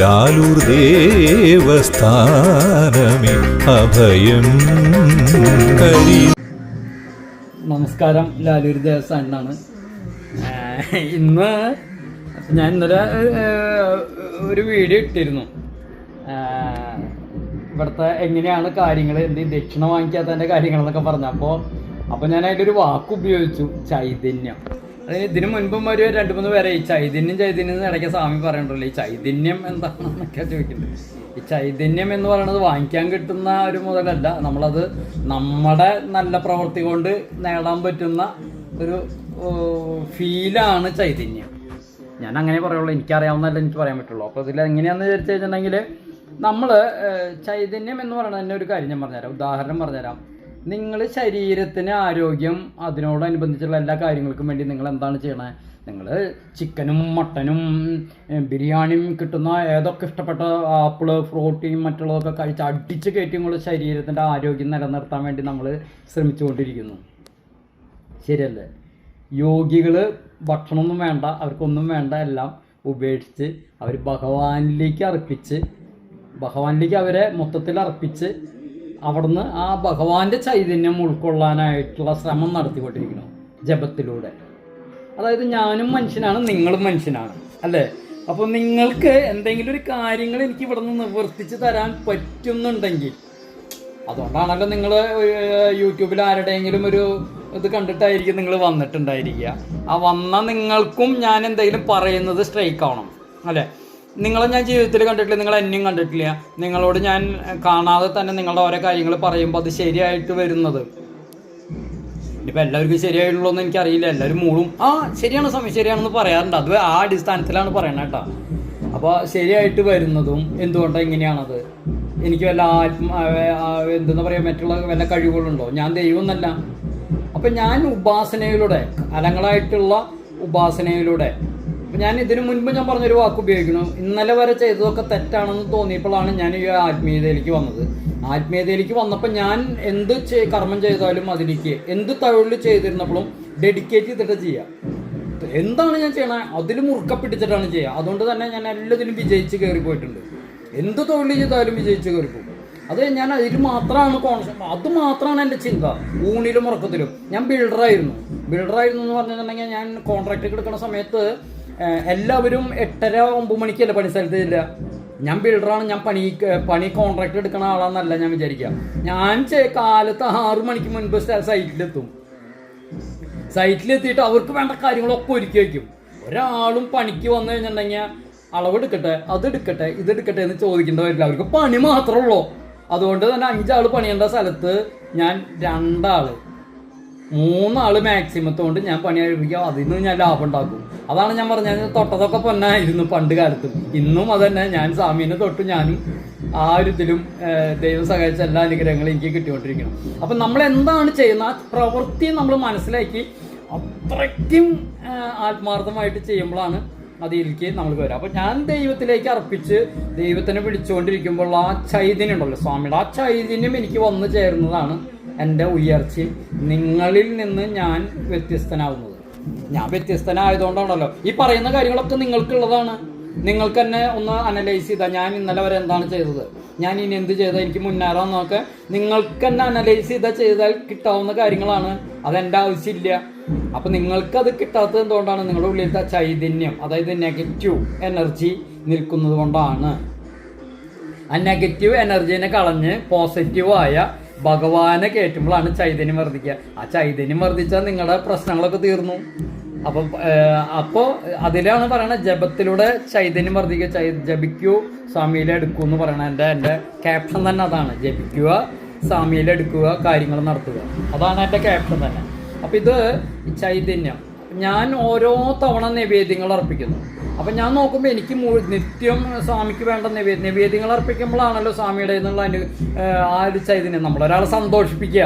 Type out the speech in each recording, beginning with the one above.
ലാലൂർ അഭയം. നമസ്കാരം. ലാലൂർ ദേവസ്ഥാനാണ് ഇന്ന് ഞാൻ ഇന്നലെ ഒരു വീഡിയോ ഇട്ടിരുന്നു. ഇവിടുത്തെ എങ്ങനെയാണ് കാര്യങ്ങൾ എന്ത് ദക്ഷിണ വാങ്ങിക്കാത്തതിന്റെ കാര്യങ്ങളെന്നൊക്കെ പറഞ്ഞു. അപ്പോൾ അപ്പോൾ ഞാൻ അതിലൊരു വാക്ക് ഉപയോഗിച്ചു ചൈതന്യം. അതിന് ഇതിനു മുൻപും ഒരു രണ്ട് മൂന്ന് പേരെ ഈ ചൈതന്യം ചൈതന്യം ഇടയ്ക്ക് സ്വാമി പറയണ്ടല്ലോ ഈ ചൈതന്യം എന്താണെന്നൊക്കെ ചോദിക്കുന്നത് ഈ ചൈതന്യം എന്ന് പറയുന്നത് വാങ്ങിക്കാൻ കിട്ടുന്ന ഒരു മുതലല്ല നമ്മളത് നമ്മുടെ നല്ല പ്രവൃത്തി കൊണ്ട് നേടാൻ പറ്റുന്ന ഒരു ഫീലാണ് ചൈതന്യം. ഞാൻ അങ്ങനെ പറയുള്ളൂ എനിക്കറിയാവുന്നതല്ല എനിക്ക് പറയാൻ പറ്റുള്ളൂ. അപ്പോൾ ഇതിൽ എങ്ങനെയാണെന്ന് വിചാരിച്ചു കഴിഞ്ഞിട്ടുണ്ടെങ്കിൽ നമ്മൾ ചൈതന്യം എന്ന് പറയുന്നത് തന്നെ ഒരു കാര്യം ഞാൻ പറഞ്ഞുതരാം. ഉദാഹരണം പറഞ്ഞുതരാം. നിങ്ങൾ ശരീരത്തിന് ആരോഗ്യം അതിനോടനുബന്ധിച്ചുള്ള എല്ലാ കാര്യങ്ങൾക്കും വേണ്ടി നിങ്ങൾ എന്താണ് ചെയ്യണത് നിങ്ങൾ ചിക്കനും മട്ടനും ബിരിയാണിയും കിട്ടുന്ന ഏതൊക്കെ ഇഷ്ടപ്പെട്ട ആപ്പിൾ ഫ്രൂട്ടിയും മറ്റുള്ളതൊക്കെ കഴിച്ച് അടിച്ച് കയറ്റി നിങ്ങൾ ശരീരത്തിന്റെ ആരോഗ്യം നിലനിർത്താൻ വേണ്ടി നമ്മൾ ശ്രമിച്ചുകൊണ്ടിരിക്കുന്നു. ശരിയല്ലേ? യോഗികൾ ഭക്ഷണമൊന്നും വേണ്ട അവർക്കൊന്നും വേണ്ട എല്ലാം ഉപേക്ഷിച്ച് അവർ ഭഗവാനിലേക്ക് അർപ്പിച്ച് ഭഗവാനിലേക്ക് അവരെ മൊത്തത്തിൽ അർപ്പിച്ച് അവിടുന്ന് ആ ഭഗവാന്റെ ചൈതന്യം ഉൾക്കൊള്ളാനായിട്ടുള്ള ശ്രമം നടത്തിക്കൊണ്ടിരിക്കുന്നു ജപത്തിലൂടെ. അതായത് ഞാനും മനുഷ്യനാണ് നിങ്ങളും മനുഷ്യനാണ് അല്ലേ? അപ്പോൾ നിങ്ങൾക്ക് എന്തെങ്കിലും ഒരു കാര്യങ്ങൾ എനിക്ക് ഇവിടെ നിന്ന് നിവർത്തിച്ച് തരാൻ പറ്റുന്നുണ്ടെങ്കിൽ അതുകൊണ്ടാണല്ലോ നിങ്ങൾ യൂട്യൂബിൽ ആരുടെയെങ്കിലും ഒരു ഇത് കണ്ടിട്ടായിരിക്കും നിങ്ങൾ വന്നിട്ടുണ്ടായിരിക്കുക. ആ വന്ന നിങ്ങൾക്കും ഞാൻ എന്തെങ്കിലും പറയുന്നത് സ്ട്രൈക്ക് ആവണം അല്ലേ? നിങ്ങളെ ഞാൻ ജീവിതത്തിൽ കണ്ടിട്ടില്ല നിങ്ങൾ എന്നെയും കണ്ടിട്ടില്ല. നിങ്ങളോട് ഞാൻ കാണാതെ തന്നെ നിങ്ങളുടെ ഓരോ കാര്യങ്ങൾ പറയുമ്പോൾ അത് ശരിയായിട്ട് വരുന്നത്. ഇനിയിപ്പോൾ എല്ലാവർക്കും ശരിയായിട്ടുള്ളൂ എന്ന് എനിക്കറിയില്ല. എല്ലാവരും മൂളും ആ ശരിയാണ് സമയം ശരിയാണെന്ന് പറയാറുണ്ട്. അത് ആ അടിസ്ഥാനത്തിലാണ് പറയണത് കേട്ടോ. അപ്പോൾ ശരിയായിട്ട് വരുന്നതും എന്തുകൊണ്ടാണ് ഇങ്ങനെയാണത്? എനിക്ക് വല്ല ആത്മ എന്തെന്ന് പറയുക മറ്റുള്ള വല്ല കഴിവുകളുണ്ടോ? ഞാൻ ദൈവമൊന്നല്ല. അപ്പം ഞാൻ ഉപാസനയിലൂടെ അലങ്ങളായിട്ടുള്ള ഉപാസനയിലൂടെ ഞാൻ ഇതിനു മുൻപ് ഞാൻ പറഞ്ഞൊരു വാക്ക് ഉപയോഗിക്കണം ഇന്നലെ വരെ ചെയ്തതൊക്കെ തെറ്റാണെന്ന് തോന്നിയപ്പോഴാണ് ഞാൻ ഈ ആത്മീയതയിലേക്ക് വന്നത്. ആത്മീയതയിലേക്ക് വന്നപ്പോൾ ഞാൻ എന്ത് കർമ്മം ചെയ്താലും അതിലേക്ക് എന്ത് തൊഴിൽ ചെയ്തിരുന്നപ്പോഴും ഡെഡിക്കേറ്റ് ചെയ്തിട്ട് ചെയ്യുക എന്താണ് ഞാൻ ചെയ്യണത് അതിൽ മുറുക്ക ചെയ്യുക അതുകൊണ്ട് തന്നെ ഞാൻ എല്ലാത്തിലും വിജയിച്ച് കയറി പോയിട്ടുണ്ട്. എന്ത് തൊഴിൽ ചെയ്താലും വിജയിച്ച് കയറി പോകും. അത് ഞാൻ അതിൽ മാത്രമാണ് കോൺസെപ്റ്റ് അത് മാത്രമാണ് എന്റെ ചിന്ത. ഊണിലും ഉറക്കത്തിലും. ഞാൻ ബിൽഡറായിരുന്നു ബിൽഡറായിരുന്നു എന്ന് പറഞ്ഞിട്ടുണ്ടെങ്കിൽ ഞാൻ കോൺട്രാക്ട് എടുക്കുന്ന സമയത്ത് എല്ലാവരും എട്ടര ഒമ്പത് മണിക്കല്ല പണി സ്ഥലത്ത് ഇല്ല ഞാൻ ബിൽഡറാണ് ഞാൻ പണി പണി കോൺട്രാക്ട് എടുക്കുന്ന ആളാന്നല്ല ഞാൻ വിചാരിക്കാം. ഞാൻ കാലത്ത് ആറു മണിക്ക് മുൻപ് സൈറ്റിലെത്തും. സൈറ്റിലെത്തിയിട്ട് അവർക്ക് വേണ്ട കാര്യങ്ങളൊക്കെ ഒരുക്കി വയ്ക്കും. ഒരാളും പണിക്ക് വന്നു കഴിഞ്ഞിട്ടുണ്ടെങ്കിൽ അളവെടുക്കട്ടെ അതെടുക്കട്ടെ ഇതെടുക്കട്ടെ എന്ന് ചോദിക്കേണ്ട വരില്ല അവർക്ക് പണി മാത്രമേ ഉള്ളൂ. അതുകൊണ്ട് തന്നെ അഞ്ചാൾ പണിയേണ്ട സ്ഥലത്ത് ഞാൻ രണ്ടാൾ. മൂന്നാൾ മാക്സിമത്തോണ്ട് ഞാൻ പണി കഴിപ്പിക്കാം അതിൽ നിന്ന് ഞാൻ ലാഭം ഉണ്ടാക്കും. അതാണ് ഞാൻ പറഞ്ഞത്. തൊട്ടതൊക്കെ പൊന്നായിരുന്നു പണ്ട് കാലത്ത്. ഇന്നും അതന്നെ. ഞാൻ സ്വാമീനെ തൊട്ട് ഞാനും ആ ഒരു ഇതിലും ദൈവം സഹായിച്ച എല്ലാ അനുഗ്രഹങ്ങളും എനിക്ക് കിട്ടിക്കൊണ്ടിരിക്കണം. അപ്പം നമ്മൾ എന്താണ് ചെയ്യുന്ന ആ പ്രവൃത്തി നമ്മൾ മനസ്സിലാക്കി അത്രയ്ക്കും ആത്മാർത്ഥമായിട്ട് ചെയ്യുമ്പോഴാണ് അതിലേക്ക് നമ്മൾ വരാം. അപ്പം ഞാൻ ദൈവത്തിലേക്ക് അർപ്പിച്ച് ദൈവത്തിനെ പിടിച്ചുകൊണ്ടിരിക്കുമ്പോൾ ആ ചൈതന്യം ഉണ്ടല്ലോ സ്വാമിയുടെ. ആ ചൈതന്യം എനിക്ക് വന്നു ചേരുന്നതാണ് എന്റെ ഉയർച്ചയും നിങ്ങളിൽ നിന്ന് ഞാൻ വ്യത്യസ്തനാവുന്നത്. ഞാൻ വ്യത്യസ്തനായതുകൊണ്ടാണല്ലോ. ഈ പറയുന്ന കാര്യങ്ങളൊക്കെ നിങ്ങൾക്കുള്ളതാണ്. നിങ്ങൾക്ക് തന്നെ ഒന്ന് അനലൈസ് ചെയ്താൽ ഞാൻ ഇന്നലെ വരെ എന്താണ് ചെയ്തത്? ഞാൻ ഇനി എന്ത് ചെയ്താൽ എനിക്ക് മുന്നേറാമെന്നൊക്കെ നിങ്ങൾക്ക് തന്നെ അനലൈസ് ചെയ്താൽ ചെയ്താൽ കിട്ടാവുന്ന കാര്യങ്ങളാണ്. അതെന്റെ ആവശ്യമില്ല. അപ്പം നിങ്ങൾക്കത് കിട്ടാത്തത് എന്തുകൊണ്ടാണ്? നിങ്ങളുടെ ഉള്ളിലത്തെ ചൈതന്യം അതായത് നെഗറ്റീവ് എനർജി നിൽക്കുന്നത് കൊണ്ടാണ്. ആ നെഗറ്റീവ് എനർജീനെ കളഞ്ഞ് പോസിറ്റീവായ ഭഗവാനെ കയറ്റുമ്പോഴാണ് ചൈതന്യം വർദ്ധിക്കുക. ആ ചൈതന്യം വർദ്ധിച്ചാൽ നിങ്ങളുടെ പ്രശ്നങ്ങളൊക്കെ തീർന്നു. അപ്പം അപ്പോൾ അതിലാണ് പറയണത് ജപത്തിലൂടെ ചൈതന്യം വർദ്ധിക്കുക. ചൈ ജപിക്കൂ സ്വാമിയിലെ എടുക്കൂ എന്ന് പറയണത് എന്റെ എന്റെ ക്യാപ്ഷൻ തന്നെ അതാണ്. ജപിക്കുക സ്വാമിയിലെ എടുക്കുക കാര്യങ്ങൾ നടത്തുക. അതാണ് എന്റെ ക്യാപ്ഷൻ തന്നെ. അപ്പം ഇത് ചൈതന്യം. ഞാൻ ഓരോ തവണ നിവേദ്യങ്ങൾ അർപ്പിക്കുന്നു. അപ്പം ഞാൻ നോക്കുമ്പോൾ എനിക്ക് നിത്യം സ്വാമിക്ക് വേണ്ട നിവേ നിവേദ്യങ്ങൾ അർപ്പിക്കുമ്പോഴാണല്ലോ സ്വാമിയുടെ എന്നുള്ള അനു ആ ഒരു ചൈതന്യം. നമ്മളൊരാളെ സന്തോഷിപ്പിക്കുക.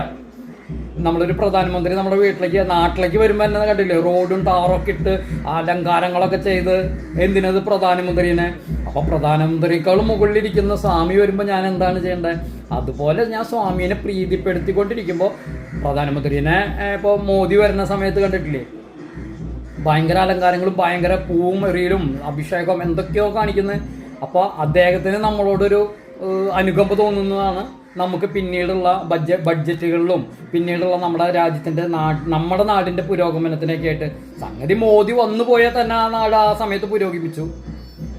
നമ്മളൊരു പ്രധാനമന്ത്രി നമ്മുടെ വീട്ടിലേക്ക് നാട്ടിലേക്ക് വരുമ്പോൾ തന്നെ കണ്ടില്ലേ? റോഡും ടാറൊക്കെ ഇട്ട് അലങ്കാരങ്ങളൊക്കെ ചെയ്ത് എന്തിനത് പ്രധാനമന്ത്രിനെ? അപ്പോൾ പ്രധാനമന്ത്രിയേക്കാളും മുകളിലിരിക്കുന്ന സ്വാമി വരുമ്പോൾ ഞാൻ എന്താണ് ചെയ്യേണ്ടത് അതുപോലെ ഞാൻ സ്വാമിയെ പ്രീതിപ്പെടുത്തിക്കൊണ്ടിരിക്കുമ്പോൾ പ്രധാനമന്ത്രിനെ ഇപ്പോൾ മോദി വരുന്ന സമയത്ത് കണ്ടിട്ടില്ലേ? ഭയങ്കര അലങ്കാരങ്ങളും ഭയങ്കര പൂവും എറിയലും അഭിഷേകം എന്തൊക്കെയോ കാണിക്കുന്നത് അപ്പോൾ അദ്ദേഹത്തിന് നമ്മളോടൊരു അനുകമ്പ തോന്നുന്നതാണ് നമുക്ക് പിന്നീടുള്ള ബഡ്ജറ്റ് ബഡ്ജറ്റുകളിലും പിന്നീടുള്ള നമ്മുടെ രാജ്യത്തിന്റെ നാട് നമ്മുടെ നാടിന്റെ പുരോഗമനത്തിനൊക്കെ ആയിട്ട് സംഗതി മോദി വന്നു പോയാൽ തന്നെ ആ നാട് ആ സമയത്ത് പുരോഗമിച്ചു.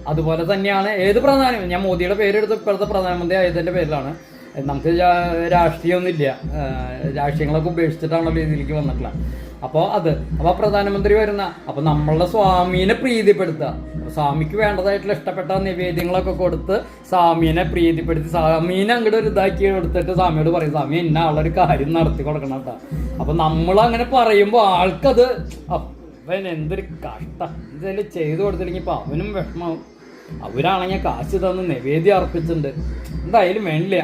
അതുപോലെ തന്നെയാണ് ഏത് പ്രധാന ഞാൻ മോദിയുടെ പേരെടുത്ത് ഇപ്പോഴത്തെ പ്രധാനമന്ത്രി ആയതിന്റെ പേരിലാണ്. നമുക്ക് രാഷ്ട്രീയമൊന്നുമില്ല. രാഷ്ട്രീയങ്ങളൊക്കെ ഉപേക്ഷിച്ചിട്ടാണല്ലോ ഇതിലേക്ക് വന്നിട്ടുള്ളത്. അപ്പോൾ അത്. അപ്പോൾ പ്രധാനമന്ത്രി വരുന്ന അപ്പോൾ നമ്മളുടെ സ്വാമീനെ പ്രീതിപ്പെടുത്തുക. സ്വാമിക്ക് വേണ്ടതായിട്ടുള്ള ഇഷ്ടപ്പെട്ട നിവേദ്യങ്ങളൊക്കെ കൊടുത്ത് സ്വാമീനെ പ്രീതിപ്പെടുത്തി സ്വാമീനെ അങ്ങോട്ട് ഒരു ഇതാക്കി കൊടുത്തിട്ട് സ്വാമിയോട് പറയും സ്വാമി എന്നെ ആളൊരു കാര്യം നടത്തി കൊടുക്കണം കേട്ടോ അപ്പൊ നമ്മൾ അങ്ങനെ പറയുമ്പോൾ ആൾക്കത് അവൻ എന്തൊരു കഷ്ടം. ഇതെല്ലാം ചെയ്തു കൊടുത്തില്ലെങ്കിൽ ഇപ്പൊ അവനും വിഷമാവും. അവരാണെങ്കിൽ കാശ് തന്ന് നിവേദ്യം അർപ്പിച്ചിട്ടുണ്ട്. എന്തായാലും വേണ്ടില്ല.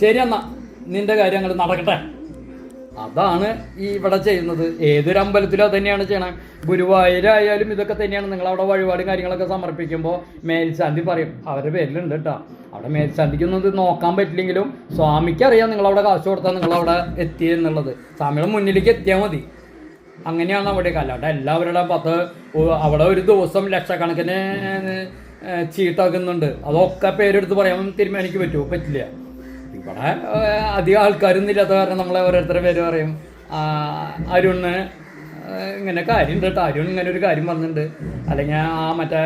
ശരി എന്നാ നിന്റെ കാര്യം അങ്ങോട്ട് നടക്കട്ടെ. അതാണ് ഈ ഇവിടെ ചെയ്യുന്നത്. ഏതൊരു അമ്പലത്തിലോ തന്നെയാണ് ചെയ്യണം. ഗുരുവായൂരായാലും ഇതൊക്കെ തന്നെയാണ്. നിങ്ങൾ അവിടെ വഴിപാടും കാര്യങ്ങളൊക്കെ സമർപ്പിക്കുമ്പോൾ മേൽശാന്തി പറയും. അവരുടെ പേരിലുണ്ട് കേട്ടോ അവിടെ മേൽശാന്തിക്കൊന്നും ഇത് നോക്കാൻ പറ്റില്ലെങ്കിലും സ്വാമിക്ക് അറിയാം നിങ്ങൾ അവിടെ കാശ് കൊടുത്താൽ നിങ്ങൾ അവിടെ എത്തി എന്നുള്ളത്. സ്വാമിയുടെ മുന്നിലേക്ക് എത്തിയാൽ മതി. അങ്ങനെയാണ് അവിടെയൊക്കെ അല്ലാണ്ട് എല്ലാവരുടെ പത്ത് അവിടെ ഒരു ദിവസം ലക്ഷക്കണക്കിന് ചീട്ടാക്കുന്നുണ്ട് അതൊക്കെ പേരെടുത്ത് പറയാൻ തീരുമാനിക്ക് പറ്റുമോ? പറ്റില്ല. ഇവിടെ അധികം ആൾക്കാരൊന്നും ഇല്ലാത്ത കാരണം നമ്മളെ ഓരോരുത്തരുടെ പേര് പറയും. അരുണ് ഇങ്ങനെ കാര്യം കേട്ടോ. അരുൺ ഇങ്ങനെ ഒരു കാര്യം പറഞ്ഞിട്ടുണ്ട്. അല്ലെങ്കിൽ ആ മറ്റേ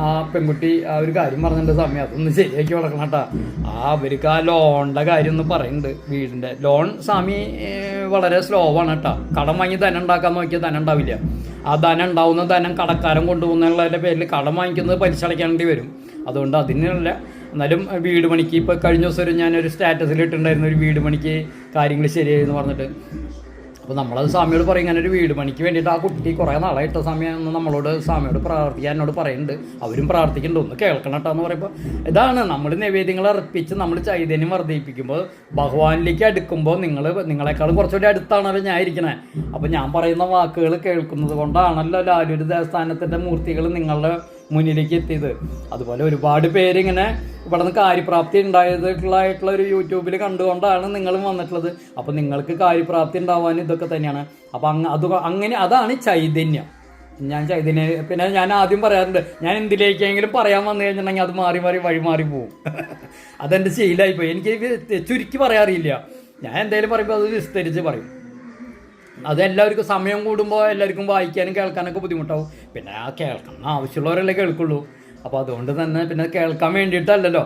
ആ പെൺകുട്ടി ആ ഒരു കാര്യം പറഞ്ഞിട്ടുണ്ട് സമയം. അതൊന്ന് ശരിയാക്കി കൊടുക്കണം കേട്ടോ. ആ അവർക്ക് ആ ലോണിന്റെ കാര്യം ഒന്ന് പറയുന്നുണ്ട് വീടിന്റെ ലോൺ സ്വാമി വളരെ സ്ലോ ആണ് കേട്ടോ. കടം വാങ്ങി ധനം ഉണ്ടാക്കാൻ നോക്കിയാൽ ധനം ഉണ്ടാവില്ല. ആ ധനം ഉണ്ടാവുന്ന ധനം കടക്കാരൻ കൊണ്ടുപോകുന്നതിന്റെ പേരിൽ കടം വാങ്ങിക്കുന്നത് പലിശ അടയ്ക്കേണ്ടി വരും. അതുകൊണ്ട് അതിനുള്ള എന്നാലും വീട് പണിക്ക് ഇപ്പോൾ കഴിഞ്ഞ ദിവസം ഒരു ഞാനൊരു സ്റ്റാറ്റസിൽ ഇട്ടിട്ടുണ്ടായിരുന്നു ഒരു വീട് പണിക്ക് കാര്യങ്ങൾ ശരിയായി എന്ന് പറഞ്ഞിട്ട്. അപ്പോൾ നമ്മളത് സ്വാമിയോട് പറയും ഇങ്ങനെ ഒരു വീട് പണിക്ക് വേണ്ടിയിട്ട് ആ കുട്ടി കുറേ നാളായിട്ട് സമയം എന്ന് നമ്മളോട് സ്വാമിയോട് പ്രാർത്ഥിക്കാൻ എന്നോട് പറയുന്നുണ്ട്. അവരും പ്രാർത്ഥിക്കുന്നുണ്ട്. ഒന്ന് കേൾക്കണം കേട്ടോ എന്ന് പറയുമ്പോൾ ഇതാണ് നമ്മൾ നിവേദ്യങ്ങൾ അർപ്പിച്ച് നമ്മൾ ചൈതന്യം വർദ്ധിപ്പിക്കുമ്പോൾ ഭഗവാനിലേക്ക് അടുക്കുമ്പോൾ നിങ്ങൾ നിങ്ങളെക്കാളും കുറച്ചുകൂടി അടുത്താണല്ലോ ഞാൻ ഇരിക്കണേ. അപ്പോൾ ഞാൻ പറയുന്ന വാക്കുകൾ കേൾക്കുന്നത് കൊണ്ടാണല്ലോ ലാലൂര് ദേവസ്ഥാനത്തിന്റെ മൂർത്തികൾ നിങ്ങളുടെ മുന്നിലേക്ക് എത്തിയത്. അതുപോലെ ഒരുപാട് പേരിങ്ങനെ ഇവിടെ നിന്ന് കാര്യപ്രാപ്തി ഉണ്ടായതായിട്ടുള്ള ഒരു യൂട്യൂബിൽ കണ്ടുകൊണ്ടാണ് നിങ്ങളും വന്നിട്ടുള്ളത്. അപ്പോൾ നിങ്ങൾക്ക് കാര്യപ്രാപ്തി ഉണ്ടാവാൻ ഇതൊക്കെ തന്നെയാണ്. അപ്പോൾ അങ്ങ് അത് അങ്ങനെ അതാണ് ചൈതന്യം. ഞാൻ ചൈതന്യ പിന്നെ ഞാൻ ആദ്യം പറയാറുണ്ട് ഞാൻ എന്തിലേക്കെങ്കിലും പറയാൻ വന്നു കഴിഞ്ഞിട്ടുണ്ടെങ്കിൽ അത് മാറി മാറി വഴി മാറി പോകും അതെന്റെ ശീലമായിപ്പോയി എനിക്ക് ചുരുക്കി പറയാറില്ല. ഞാൻ എന്തേലും പറയുമ്പോൾ അത് വിസ്തരിച്ച് പറയും. അത് എല്ലാവർക്കും സമയം കൂടുമ്പോൾ എല്ലാവർക്കും വായിക്കാനും കേൾക്കാനൊക്കെ ബുദ്ധിമുട്ടാവും. പിന്നെ ആ കേൾക്കണം ആവശ്യമുള്ളവരല്ലേ കേൾക്കുള്ളൂ. അപ്പോൾ അതുകൊണ്ട് തന്നെ പിന്നെ കേൾക്കാൻ വേണ്ടിയിട്ടല്ലല്ലോ.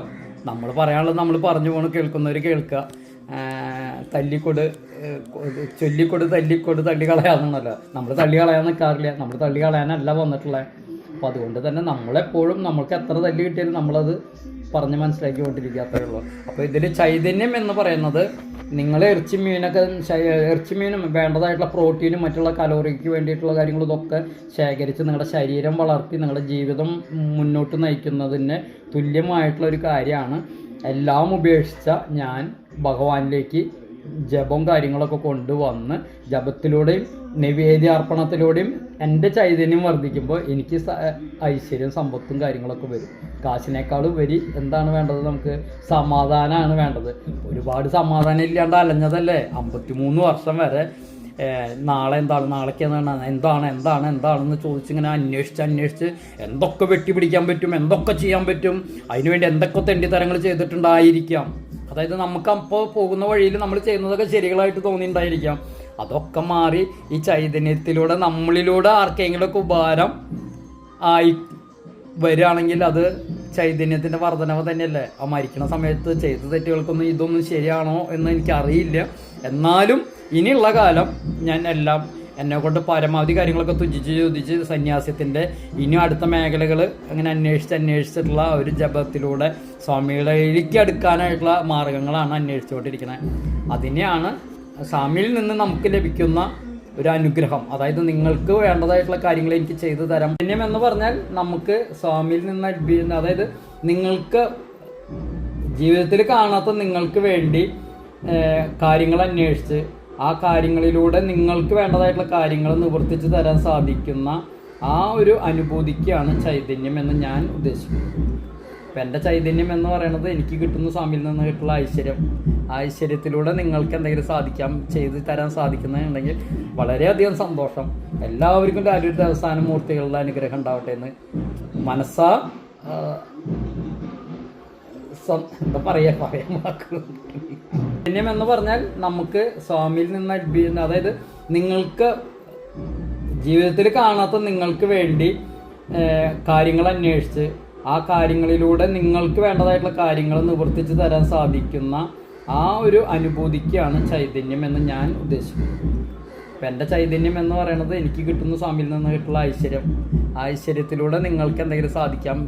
നമ്മൾ പറയാനുള്ളത് നമ്മൾ പറഞ്ഞു പോകണം കേൾക്കുന്നവർ കേൾക്കുക തല്ലിക്കൊട് ചൊല്ലിക്കൊട് തല്ലിക്കൊട് തള്ളി കളയാന്നുണ്ടല്ലോ നമ്മൾ തള്ളി കളയാൻ നിൽക്കാറില്ല നമ്മൾ തള്ളി കളയാനല്ല വന്നിട്ടുള്ളത് അപ്പോൾ അതുകൊണ്ട് തന്നെ നമ്മളെപ്പോഴും നമ്മൾക്ക് എത്ര തല്ലി കിട്ടിയാലും നമ്മളത് പറഞ്ഞ് മനസ്സിലാക്കിക്കൊണ്ടിരിക്കുക അത്രേ ഉള്ളൂ. അപ്പോൾ ഇതിൽ ചൈതന്യം എന്ന് പറയുന്നത് നിങ്ങൾ ഇറച്ചി മീനൊക്കെ ഇറച്ചി മീനും വേണ്ടതായിട്ടുള്ള പ്രോട്ടീനും മറ്റുള്ള കലോറിക്ക് വേണ്ടിയിട്ടുള്ള കാര്യങ്ങളും ഇതൊക്കെ ശേഖരിച്ച് നിങ്ങളുടെ ശരീരം വളർത്തി നിങ്ങളുടെ ജീവിതം മുന്നോട്ട് നയിക്കുന്നതിന് തുല്യമായിട്ടുള്ള ഒരു കാര്യമാണ്. എല്ലാം ഉപേക്ഷിച്ച ഞാൻ ഭഗവാനിലേക്ക് ജപം കാര്യങ്ങളൊക്കെ കൊണ്ടുവന്ന് ജപത്തിലൂടെയും നിവേദ്യാർപ്പണത്തിലൂടെയും എന്റെ ചൈതന്യം വർദ്ധിക്കുമ്പോൾ എനിക്ക് ഐശ്വര്യം സമ്പത്തും കാര്യങ്ങളൊക്കെ വരും. കാശിനേക്കാളും വരി എന്താണ് വേണ്ടത് നമുക്ക്? സമാധാനമാണ് വേണ്ടത്. ഒരുപാട് സമാധാനം ഇല്ലാണ്ട് അലഞ്ഞതല്ലേ? അമ്പത്തിമൂന്ന് വർഷം വരെ നാളെ എന്താണ്? നാളേക്ക് എന്താണ്? എന്താണ്? എന്താണ്? എന്താണെന്ന് ചോദിച്ചിങ്ങനെ അന്വേഷിച്ച് അന്വേഷിച്ച് എന്തൊക്കെ വെട്ടിപ്പിടിക്കാൻ പറ്റും? എന്തൊക്കെ ചെയ്യാൻ പറ്റും? അതിനുവേണ്ടി എന്തൊക്കെ തെണ്ടിത്തരങ്ങൾ ചെയ്തിട്ടുണ്ടായിരിക്കാം? അതായത് നമുക്ക് അപ്പോൾ പോകുന്ന വഴിയിൽ നമ്മൾ ചെയ്യുന്നതൊക്കെ ശരികളായിട്ട് തോന്നിയിട്ടുണ്ടായിരിക്കാം. അതൊക്കെ മാറി ഈ ചൈതന്യത്തിലൂടെ നമ്മളിലൂടെ ആർക്കെങ്കിലുമൊക്കെ ഉപകാരം ആയി വരികയാണെങ്കിൽ അത് ചൈതന്യത്തിന്റെ വർധനവ് തന്നെയല്ലേ? ആ മരിക്കുന്ന സമയത്ത് ചെയ്ത തെറ്റുകൾക്കൊന്നും ഇതൊന്നും ശരിയാണോ എന്ന് എനിക്കറിയില്ല. എന്നാലും ഇനിയുള്ള കാലം ഞാൻ എല്ലാം എന്നെ കൊണ്ട് പരമാവധി കാര്യങ്ങളൊക്കെ തുജിച്ച് ചോദിച്ച് സന്യാസത്തിന്റെ ഇനി അടുത്ത മേഖലകൾ അങ്ങനെ അന്വേഷിച്ച് അന്വേഷിച്ചിട്ടുള്ള ഒരു ജപത്തിലൂടെ സ്വാമികളിലേക്ക് അടുക്കാനായിട്ടുള്ള മാർഗങ്ങളാണ് അന്വേഷിച്ചുകൊണ്ടിരിക്കുന്നത് അതിനെയാണ് സ്വാമിയിൽ നിന്ന് നമുക്ക് ലഭിക്കുന്ന ഒരു അനുഗ്രഹം. അതായത് നിങ്ങൾക്ക് വേണ്ടതായിട്ടുള്ള കാര്യങ്ങൾ എനിക്ക് ചെയ്തു തരാം. പുണ്യം എന്ന് പറഞ്ഞാൽ നമുക്ക് സ്വാമിയിൽ നിന്ന് അതായത് നിങ്ങൾക്ക് ജീവിതത്തിൽ കാണാത്ത നിങ്ങൾക്ക് വേണ്ടി കാര്യങ്ങൾ അന്വേഷിച്ച് ആ കാര്യങ്ങളിലൂടെ നിങ്ങൾക്ക് വേണ്ടതായിട്ടുള്ള കാര്യങ്ങൾ നിവർത്തിച്ച് തരാൻ സാധിക്കുന്ന ആ ഒരു അനുഭൂതിക്കാണ് ചൈതന്യം എന്ന് ഞാൻ ഉദ്ദേശിക്കുന്നത് അപ്പം എന്റെ ചൈതന്യം എന്ന് പറയുന്നത് എനിക്ക് കിട്ടുന്ന സ്വാമിയിൽ നിന്ന് കിട്ടുന്ന ഐശ്വര്യം. ഐശ്വര്യത്തിലൂടെ നിങ്ങൾക്ക് എന്തെങ്കിലും സാധിക്കാം ചെയ്ത് തരാൻ സാധിക്കുന്നുണ്ടെങ്കിൽ വളരെയധികം സന്തോഷം. എല്ലാവർക്കും രാജ്യത്തെ ദേവസ്ഥാന മൂർത്തികളുടെ അനുഗ്രഹം ഉണ്ടാവട്ടെ എന്ന് മനസ്സാ എന്താ പറയാ പറയാൻ ചൈതന്യം എന്ന് പറഞ്ഞാൽ നമുക്ക് സ്വാമിയിൽ നിന്ന് അഭ്യ- അതായത് നിങ്ങൾക്ക് ജീവിതത്തിൽ കാണാത്ത നിങ്ങൾക്ക് വേണ്ടി കാര്യങ്ങൾ അന്വേഷിച്ച് ആ കാര്യങ്ങളിലൂടെ നിങ്ങൾക്ക് വേണ്ടതായിട്ടുള്ള കാര്യങ്ങൾ നിവർത്തിച്ച് തരാൻ സാധിക്കുന്ന ആ ഒരു അനുഭൂതിക്കാണ് ചൈതന്യം എന്ന് ഞാൻ ഉദ്ദേശിക്കുന്നത് അപ്പം എന്റെ ചൈതന്യം എന്ന് പറയുന്നത് എനിക്ക് കിട്ടുന്ന സ്വാമിയിൽ നിന്ന് കിട്ടുന്ന ഐശ്വര്യം. ആ ഐശ്വര്യത്തിലൂടെ നിങ്ങൾക്ക് എന്തെങ്കിലും സാധിക്കാം